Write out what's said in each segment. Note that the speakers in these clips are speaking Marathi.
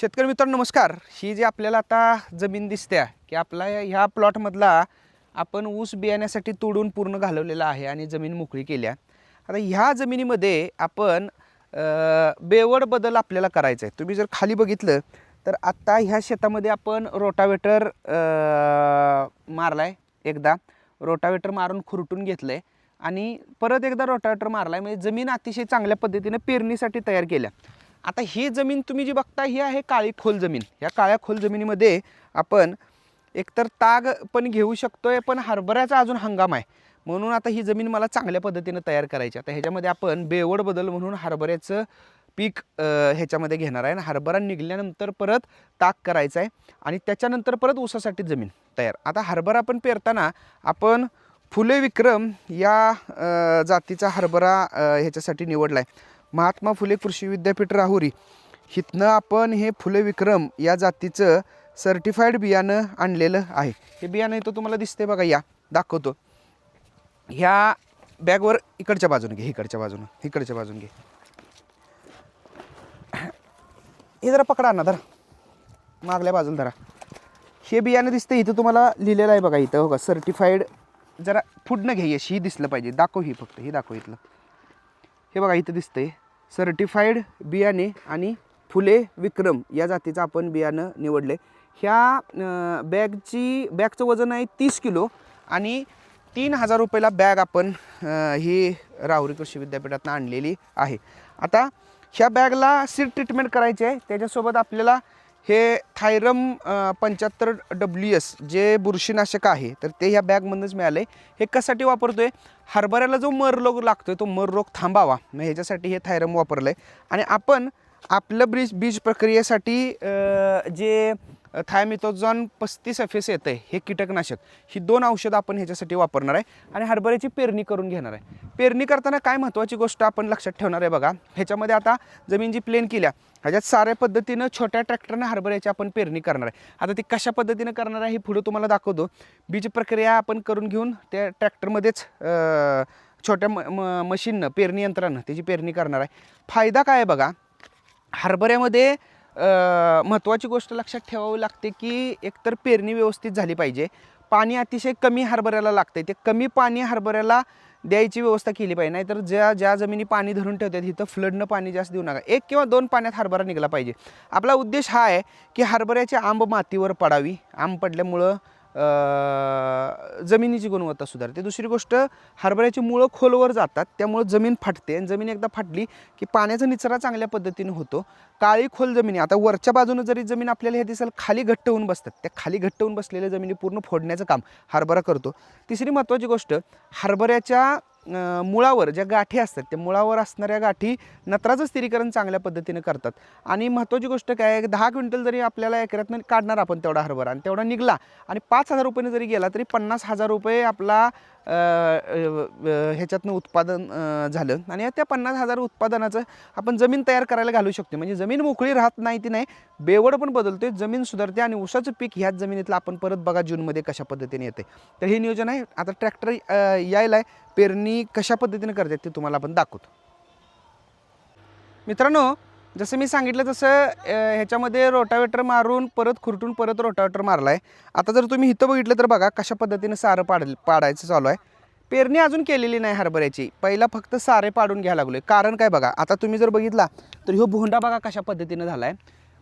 शेतकरी मित्रांनो नमस्कार. ही जी आपल्याला आता जमीन दिसते की आपला ह्या प्लॉटमधला आपण ऊस बियाण्यासाठी तोडून पूर्ण घालवलेला आहे आणि जमीन मोकळी केल्या आता ह्या जमिनीमध्ये आपण बेवड बदल आपल्याला करायचा आहे. तुम्ही जर खाली बघितलं तर आत्ता ह्या शेतामध्ये आपण रोटावेटर मारला आहे एकदा. रोटावेटर मारून खुरटून घेतलं आहे आणि परत एकदा रोटावेटर मारला आहे म्हणजे जमीन अतिशय चांगल्या पद्धतीने पेरणीसाठी तयार केल्या. आता ही जमीन तुम्ही जी बघता ही आहे काळी खोल जमीन. या काळ्या खोल जमिनीमध्ये आपण एकतर ताग पण घेऊ शकतोय पण हरभऱ्याचा अजून हंगाम आहे. म्हणून आता ही जमीन मला चांगल्या पद्धतीनं तयार करायची आता ह्याच्यामध्ये आपण बेवड बदल म्हणून हरभऱ्याचं पीक ह्याच्यामध्ये घेणार आहे. आणि हरभरा निघल्यानंतर परत ताक करायचा आहे. आणि त्याच्यानंतर परत ऊसासाठी जमीन तयार. आता हरभरा पण पेरताना आपण फुले विक्रम या जातीचा हरभरा ह्याच्यासाठी निवडला आहे. महात्मा फुले कृषी विद्यापीठ राहुरी. हिथनं आपण हे फुले विक्रम या जातीचं सर्टिफाईड बियाणं आणलेलं आहे. हे बियाणं इथं तुम्हाला दिसते बघा या. दाखवतो. ह्या बॅगवर इकडच्या बाजूने घे इकडच्या बाजूनं इकडच्या बाजून घे. हे जरा पकडा ना धरा. मागल्या बाजूला धरा. हे बियाणं दिसतं इथं तुम्हाला लिहिलेलं आहे बघा इथं हो का? सर्टिफाईड जरा फुडणं घे यश ही दिसलं पाहिजे. दाखव ही फक्त ही दाखव इथलं. हे बघा इथं दिसतंय. सर्टिफाईड बियाणे आणि फुले विक्रम या जातीचं आपण बियाणं निवडले ह्या बॅगची बॅगचं वजन आहे तीस किलो आणि तीन हजार रुपयाला बॅग आपण ही राहुरी कृषी विद्यापीठातून आणलेली आहे. आता ह्या बॅगला सीड ट्रीटमेंट करायची आहे. त्याच्यासोबत आपल्याला हे थायरम पंच्याहत्तर डब्ल्यू एस जे बुरशीनाशक आहे तर ते ह्या बॅगमधूनच मिळालं आहे हे कशासाठी आहे हरभऱ्याला जो मर रोग लागतो आहे तो मर रोग थांबावा. मग ह्याच्यासाठी हे थायरम वापरलं आहे आणि आपण आपलं ब्रीज बीज प्रक्रियेसाठी जे थायमिथोझॉन पस्तीस एफ एस येतं आहे हे कीटकनाशक. ही दोन औषधं आपण ह्याच्यासाठी वापरणार आहे आणि हरभऱ्याची पेरणी करून घेणार आहे. पेरणी करताना काय महत्त्वाची गोष्ट आपण लक्षात ठेवणार आहे बघा ह्याच्यामध्ये आता जमीन जी प्लेन केल्या ह्याच्यात साऱ्या पद्धतीनं छोट्या ट्रॅक्टरनं हरभऱ्याची आपण पेरणी करणार आहे. आता ती कशा पद्धतीनं करणार आहे हे पुढं तुम्हाला दाखवतो. बीज प्रक्रिया आपण करून घेऊन त्या ट्रॅक्टरमध्येच छोट्या म म मशीननं पेरणी यंत्रानं त्याची पेरणी करणार आहे. फायदा काय आहे बघा हरभऱ्यामध्ये महत्त्वाची गोष्ट लक्षात ठेवावी लागते की एकतर पेरणी व्यवस्थित झाली पाहिजे. पाणी अतिशय कमी हरभऱ्याला लागते ते कमी पाणी हरभऱ्याला द्यायची व्यवस्था केली पाहिजे. नाहीतर ज्या ज्या जमिनी पाणी धरून ठेवतात तिथं फ्लडनं पाणी जास्त देऊ नका. एक किंवा दोन पाण्यात हरभरा निघाला पाहिजे. आपला उद्देश हा आहे की हरभऱ्याची आंब मातीवर पडावी. आंब पडल्यामुळं जमिनीची गुणवत्ता सुधारते. दुसरी गोष्ट हरभऱ्याची मुळं खोलवर जातात त्यामुळं जमीन फाटते आणि जमीन एकदा फाटली की पाण्याचा निचरा चांगल्या पद्धतीने होतो. काळी खोल जमिनी आता वरच्या बाजूनं जरी जमीन आपल्याला हे दिसेल खाली घट्ट होऊन बसतात. त्या खाली घट्ट होऊन बसलेल्या जमिनी पूर्ण फोडण्याचं काम हरभरा करतो. तिसरी महत्त्वाची गोष्ट हरभऱ्याच्या मुळावर ज्या गाठी असतात त्या मुळावर असणाऱ्या गाठी नत्राचं स्थिरीकरण चांगल्या पद्धतीने करतात. आणि महत्त्वाची गोष्ट काय आहे दहा क्विंटल जरी आपल्याला एकरातनं काढणार आपण तेवढा हरभरा आणि तेवढा निघला आणि पाच हजार रुपयाने जरी गेला तरी पन्नास हजार रुपये आपला ह्याच्यातनं उत्पादन झालं. आणि त्या पन्नास हजार उत्पादनाचं आपण जमीन तयार करायला घालू शकतो. म्हणजे जमीन मोकळी राहत नाही ती नाही बेवड पण बदलते जमीन सुधारते आणि ऊसाचं पीक ह्याच जमिनीतलं आपण परत बघा जूनमध्ये कशा पद्धतीने येते. तर हे नियोजन आहे. आता ट्रॅक्टर यायला आहे. पेरणी कशा पद्धतीने करतात ते तुम्हाला आपण दाखवतो. मित्रांनो जसं मी सांगितलं तसं ह्याच्यामध्ये रोटावेटर मारून परत खुरटून परत रोटावेटर मारला आहे आता जर तुम्ही इथं बघितलं तर बघा कशा पद्धतीनं सारं पाड पाडायचं चालू आहे. पेरणी अजून केलेली नाही हरभऱ्याची. पहिला फक्त सारे पाडून घ्यायला लागलो कारण काय बघा आता तुम्ही जर बघितला तर ह्यो भोंडा बघा कशा पद्धतीनं झाला आहे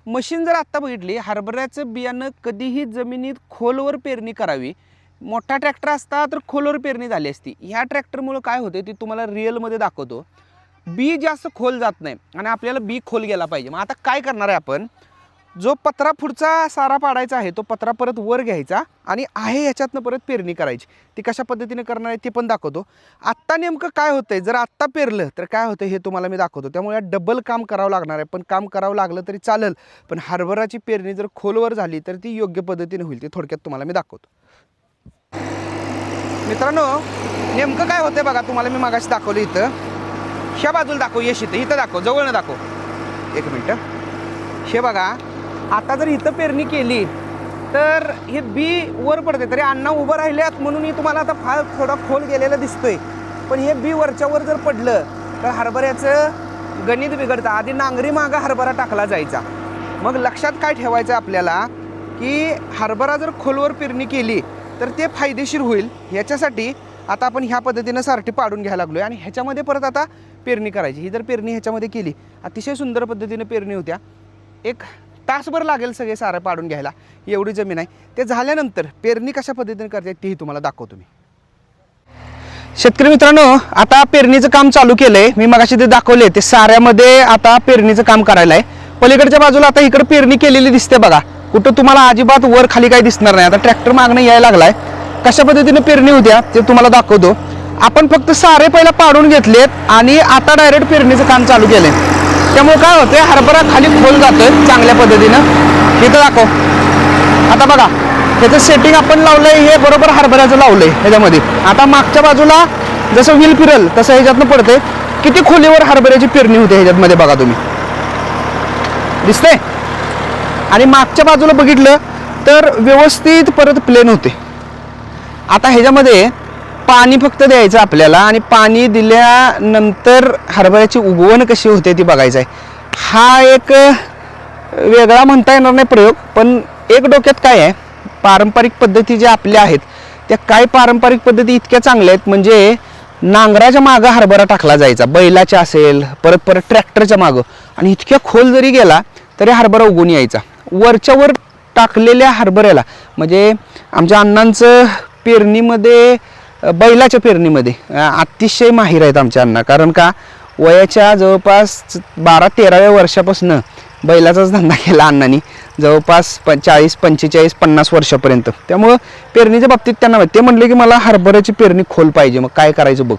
मशीन जर आत्ता बघितली हरभऱ्याचं बियाणं कधीही जमिनीत खोलवर पेरणी करावी. मोठा ट्रॅक्टर असता तर खोलवर पेरणी झाली असती. ह्या ट्रॅक्टरमुळं काय होते ते तुम्हाला रिअलमध्ये दाखवतो. बी जास्त खोल जात नाही आणि आपल्याला बी खोल गेला पाहिजे. मग आता काय करणार आहे आपण? जो पत्रा पुढचा सारा पाडायचा आहे तो पत्रा परत वर घ्यायचा आणि आहे ह्याच्यातनं परत पेरणी करायची. ती कशा पद्धतीने करणार आहे ते पण दाखवतो. आत्ता नेमकं काय होतंय? जर आत्ता पेरलं तर काय होतं हे तुम्हाला मी दाखवतो. त्यामुळे डबल काम करावं लागणार आहे. पण काम करावं लागलं तरी चालेल. पण हरभराची पेरणी जर खोलवर झाली तर ती योग्य पद्धतीने होईल. ती थोडक्यात तुम्हाला मी दाखवतो. मित्रांनो नेमकं काय होतंय बघा तुम्हाला मी मागाशी दाखवलं इथं. ह्या बाजूला दाखव यश इथं इथं दाखव जवळनं दाखव. एक मिनटं. हे बघा आता जर इथं पेरणी केली तर हे बी वर पडते तरी अण्णा उभं राहिल्यात म्हणून मी तुम्हाला आता फार थोडा खोल गेलेला दिसतोय. पण हे बी वरच्यावर जर पडलं तर हरभऱ्याचं गणित बिघडतं. आधी नांगरी मागं हरभरा टाकला जायचा. मग लक्षात काय ठेवायचं आपल्याला की हरभरा जर खोलवर पेरणी केली तर ते फायदेशीर होईल. ह्याच्यासाठी आता आपण ह्या पद्धतीनं सारटी पाडून घ्यायला लागलो आहे आणि ह्याच्यामध्ये परत आता पेरणी करायची. ही जर पेरणी ह्याच्यामध्ये केली अतिशय सुंदर पद्धतीने पेरणी होत्या. एक तासभर लागेल सगळे सारं पाडून घ्यायला. एवढी जमीन आहे. ते झाल्यानंतर पेरणी कशा पद्धतीने करते तेही तुम्हाला दाखवतो मी. शेतकरी मित्रांनो आता पेरणीचं काम चालू केलंय. मी मगाशी ते दाखवले ते साऱ्यामध्ये आता पेरणीचं काम करायला आहे पलीकडच्या बाजूला आता इकडे पेरणी केलेली दिसते बघा. कुठं तुम्हाला अजिबात वर खाली काही दिसणार नाही. आता ट्रॅक्टर मागणं यायला लागलाय. कशा पद्धतीने पेरणी होत्या ते तुम्हाला दाखवतो. आपण फक्त सारे पहिला पाडून घेतलेत आणि आता डायरेक्ट पेरणीचं काम चालू केलंय. त्यामुळे काय होतंय हरभरा खाली खोल जातोय चांगल्या पद्धतीनं. इथं दाखव. आता बघा ह्याचं सेटिंग आपण लावलंय हे बरोबर हरभऱ्याचं लावलंय ह्याच्यामध्ये. आता मागच्या बाजूला जसं व्हील फिरल तसं ह्याच्यातनं पडते किती खोलीवर हरभऱ्याची पेरणी होते ह्याच्यामध्ये बघा तुम्ही. दिसतंय? आणि मागच्या बाजूला बघितलं तर व्यवस्थित परत प्लेन होते. आता ह्याच्यामध्ये पाणी फक्त द्यायचं आपल्याला आणि पाणी दिल्यानंतर हरभऱ्याची उगवण कशी होते ती बघायचं आहे. हा एक वेगळा म्हणता येणार नाही प्रयोग पण एक डोक्यात काय आहे पारंपरिक पद्धती ज्या आपल्या आहेत त्या काय पारंपरिक पद्धती इतक्या चांगल्या आहेत म्हणजे नांगराच्या मागं हरभरा टाकला जायचा बैलाच्या असेल परत परत ट्रॅक्टरच्या मागं आणि इतक्या खोल जरी गेला तरी हरभरा उगून यायचा. वरच्या वर टाकलेल्या हरभऱ्याला म्हणजे आमच्या अण्णांचं पेरणीमध्ये बैलाच्या पेरणीमध्ये अतिशय माहीर आहेत आमच्या अण्णा. कारण का वयाच्या जवळपास बारा तेराव्या वर्षापासून बैलाचाच धंदा केला अण्णांनी. जवळपास प चाळीस पंचेचाळीस पन्नास वर्षापर्यंत. त्यामुळं पेरणीच्या बाबतीत त्यांना ते म्हणले की मला हरभऱ्याची पेरणी खोल पाहिजे. मग काय करायचं बघ.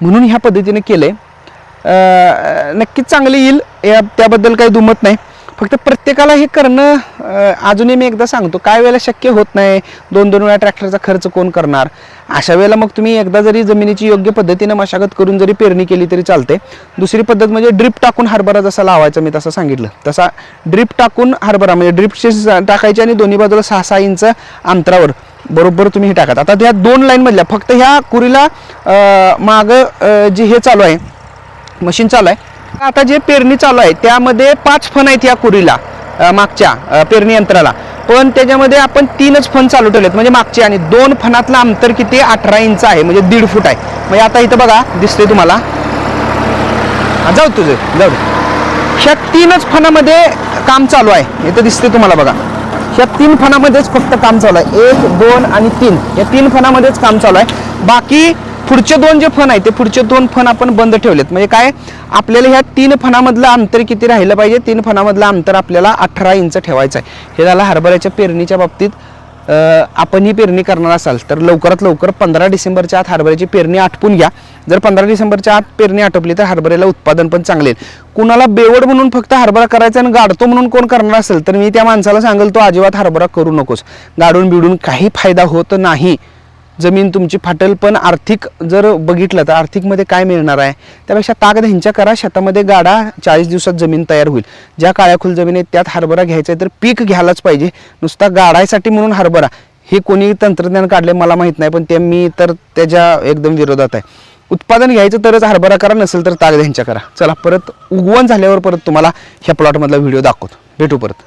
म्हणून ह्या पद्धतीने केलं आहे नक्कीच चांगली येईल. या त्याबद्दल काही दुमत नाही. फक्त प्रत्येकाला हे करणं अजूनही मी एकदा सांगतो काय वेळेला शक्य होत नाही दोन दोन वेळा ट्रॅक्टरचा खर्च कोण करणार? अशा वेळेला मग तुम्ही एकदा जरी जमिनीची योग्य पद्धतीनं मशागत करून जरी पेरणी केली तरी चालते दुसरी पद्धत म्हणजे ड्रिप टाकून हरभरा जसा लावायचा मी तसं सांगितलं. तसा ड्रिप टाकून हरभरा म्हणजे ड्रिपचे टाकायचे आणि दोन्ही बाजूला सहा सहा इंच अंतरावर. बरोबर तुम्ही हे टाकत. आता त्या दोन लाईन मधल्या फक्त ह्या कुरीला मागं जी हे चालू आहे मशीन चालू आहे आता जे पेरणी चालू आहे त्यामध्ये पाच फण आहेत या कुरीला मागच्या पेरणी यंत्राला. पण त्याच्यामध्ये आपण तीनच फण चालू ठेवलेत म्हणजे मागचे आणि दोन फणातलं अंतर किती अठरा इंच आहे म्हणजे दीड फूट आहे. म्हणजे आता इथं बघा दिसते तुम्हाला. जाऊ तुझे जाऊ ह्या तीनच फणामध्ये काम चालू आहे. इथं दिसते तुम्हाला बघा. ह्या तीन फणामध्येच फक्त काम चालू आहे. एक दोन आणि तीन. या तीन फणामध्येच काम चालू आहे. बाकी पुढचे दोन जे फण आहेत ते पुढचे दोन फण आपण बंद ठेवलेत. म्हणजे काय? आपल्याला ह्या तीन फणामधलं अंतर किती राहिलं पाहिजे? तीन फणामधलं अंतर आपल्याला अठरा इंच ठेवायचं आहे. हे झालं हरभऱ्याच्या पेरणीच्या बाबतीत आपण ही पेरणी करणार असाल तर लवकरात लवकर पंधरा डिसेंबरच्या आत हरभऱ्याची पेरणी आटपून घ्या. जर पंधरा डिसेंबरच्या आत पेरणी आटपली तर हरभऱ्याला उत्पादन पण चांगले कुणाला बेवड म्हणून फक्त हरभरा करायचा आणि गाडतो म्हणून कोण करणार असेल तर मी त्या माणसाला सांगेल तो अजिबात हरभरा करू नकोस. गाडून बिडून काही फायदा होत नाही. जमीन तुमची फाटेल पण आर्थिक जर बघितलं तर आर्थिकमध्ये काय मिळणार आहे? त्यापेक्षा ताकद ह्यांच्या करा शेतामध्ये गाडा चाळीस दिवसात जमीन तयार होईल. ज्या काळ्याखुल जमीन आहेत त्यात हरभरा घ्यायचा आहे तर पीक घ्यायलाच पाहिजे. नुसता गाडायसाठी म्हणून हरभरा. हे कोणी तंत्रज्ञान काढले मला माहीत नाही पण ते मी तर त्याच्या एकदम विरोधात आहे. उत्पादन घ्यायचं तरच हरभरा करा नसेल तर ताकद ह्यांच्या करा. चला परत उगवण झाल्यावर परत तुम्हाला ह्या प्लॉटमधला व्हिडिओ दाखवतो. भेटू परत.